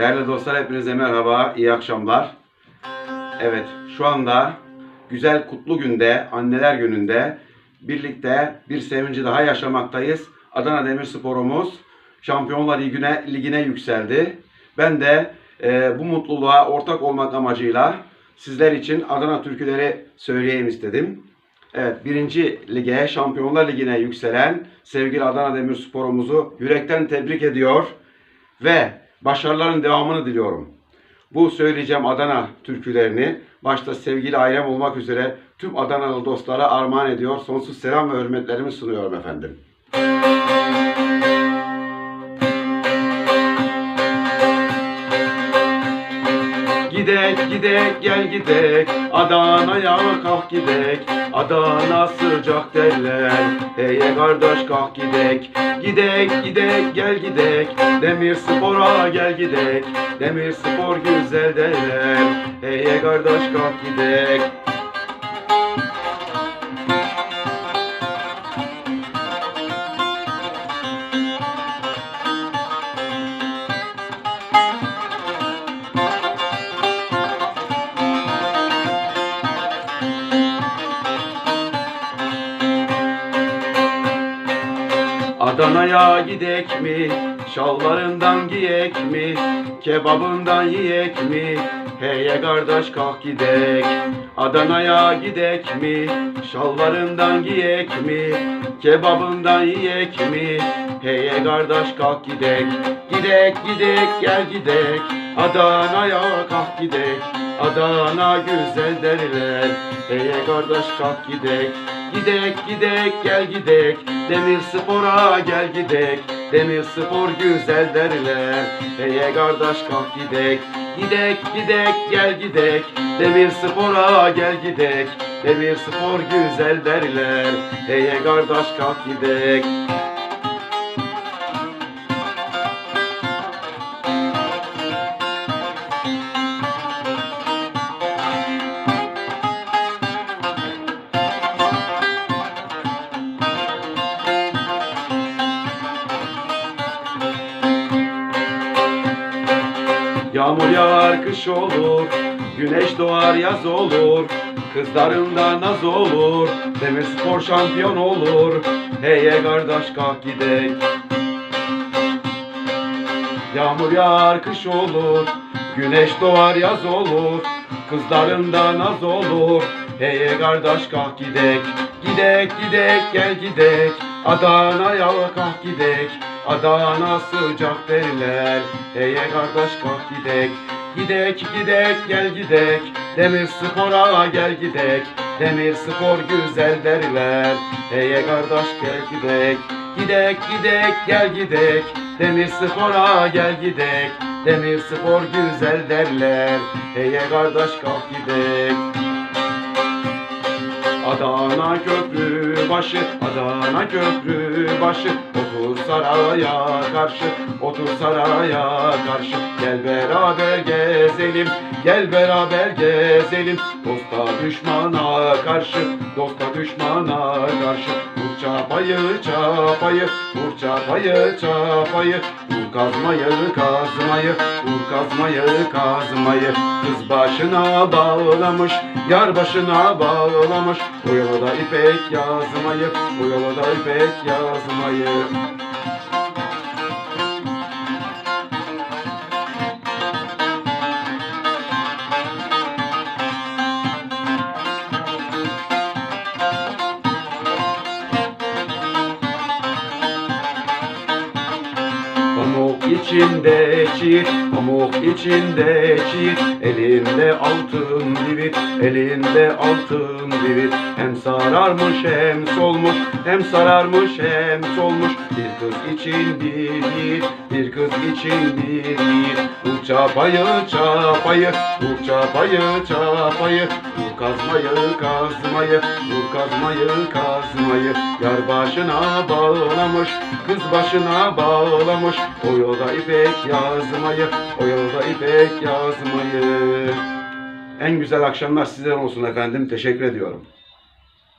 Değerli dostlar hepinize merhaba, iyi akşamlar. Evet, şu anda güzel kutlu günde, anneler gününde birlikte bir sevinci daha yaşamaktayız. Adana Demirspor'umuz Şampiyonlar Ligi'ne, ligine yükseldi. Ben de e, bu mutluluğa ortak olmak amacıyla sizler için Adana türküleri söyleyeyim istedim. Evet, birinci lige, Şampiyonlar Ligi'ne yükselen sevgili Adana Demirspor'umuzu yürekten tebrik ediyor ve başarıların devamını diliyorum. Bu söyleyeceğim Adana türkülerini başta sevgili ailem olmak üzere tüm Adanalı dostlara armağan ediyor. Sonsuz selam ve hürmetlerimi sunuyorum efendim. Gidek gel gidek. Adana'ya kalk gidek. Adana sıcak derler. Heye kardeş kalk gidek. Gidek gidek gel gidek. Demir spora gel gidek. Demir spor güzel derler. Heye kardeş kalk gidek Adana'ya gidek mi? Şallarından giyek mi? Kebabından yiyek mi? Heye kardeş kalk gidek. Adana'ya gidek mi? Şallarından giyek mi? Kebabından yiyek mi? Heye kardeş kalk gidek. Gidek gidek gel gidek. Adana'ya kalk gidek. Adana güzel derler. Heye kardeş kalk gidek. Gidek gidek gel gidek. Demir spora gel gidek. Demir spor güzel derler. Heye kardeş kalk gidek. Gidek gidek gel gidek. Demir spora gel gidek. Demir spor güzel derler. Heye kardeş kalk gidek Yağmur yağar kış olur Güneş doğar yaz olur Kızlarında naz olur Demir spor şampiyon olur. Heye kardeş kalk gidek Yağmur yağar kış olur Güneş doğar yaz olur Kızlarında naz olur. Heye kardeş kalk gidek Gidek gidek gel gidek. Adana'ya kalk gidek Adana sıcak derler. Heye kardeş kalk gidek. Gidek gidek gel gidek. Demir spora gel gidek. Demir spor güzel derler. Heye kardeş gel gidek. Gidek gidek gel gidek. Demir spora gel gidek. Demir spor güzel derler. Heye kardeş kalk gidek. Adana köprü başı, Adana köprü başı Otur saraya karşı, otur saraya karşı. Gel beraber gezelim, gel beraber gezelim. Dosta düşmana karşı, dosta düşmana karşı çapayı çapayı, vur çapayı çapayı. Vur kazmayı kazmayı, vur kazmayı kazmayı. Kız başına bağlamış, yar başına bağlamış. Bu yola da ipek yazmayı, bu yola da ipek yazmayı İçinde çiğit, pamuk içinde çiğit Elinde altın divit, elinde altın divit Hem sararmış hem solmuş, hem sararmış hem solmuş. Bir kız için yiğit, bir kız için yiğit. Vur çapayı çapayı, vur çapayı çapayı kazmayı kazmayı, vur kazmayı kazmayı Yar başına bağlamış, kız başına bağlamış O yolda ipek yazmayı, o yolda ipek yazmayı En güzel akşamlar sizden olsun efendim. Teşekkür ediyorum.